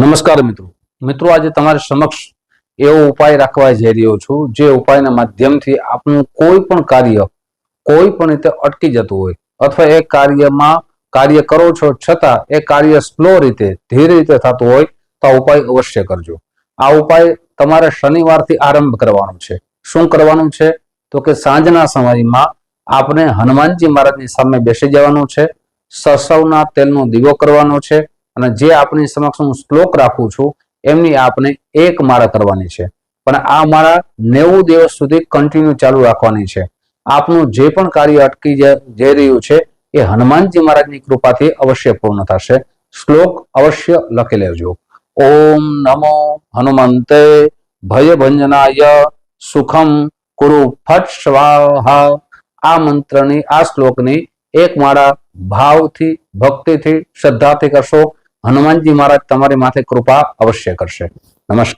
નમસ્કાર મિત્રો. મિત્રો, આજે તમારી સમક્ષ એવો ઉપાય રાખવા જઈ રહ્યો છું, જે ઉપાયના માધ્યમથી આપનું કોઈ પણ કાર્ય, કોઈ પણ રીતે અટકી જતું હોય, અથવા એ કાર્યમાં કાર્ય કરો છો છતાં એ કાર્ય સ્લો રીતે, ધીરે રીતે થતું હોય, તો આ ઉપાય અવશ્ય કરજો. આ ઉપાય તમારે શનિવારથી આરંભ કરવાનો છે. શું કરવાનું છે? તો કે સાંજના સમયમાં આપણે હનુમાનજી મહારાજની સામે બેસી જવાનું છે સરસવના તેલનો દીવો કરવાનો છે અને જે આપની સમક્ષ હું શ્લોક રાખું છું, એમની આપણે એક માળા કરવાની છે. પણ આ માળા નેવું દિવસ સુધી કન્ટિન્યુ ચાલુ રાખવાની છે. આપનું જે પણ કાર્ય અટકી જઈ રહ્યું છે, એ હનુમાનજી મહારાજની કૃપાથી અવશ્ય પૂર્ણ થશે. શ્લોક અવશ્ય લખી લેજો. ઓમ નમો હનુમંતે ભયભંજનાય સુખમ કુરુ ફટ સ્વાહા. આ મંત્રની, આ શ્લોકની એક માળા ભાવથી, ભક્તિથી, શ્રદ્ધાથી કરશો. હનુમાનજી મહારાજ તમારી માથે કૃપા અવશ્ય કરશે. નમસ્કાર.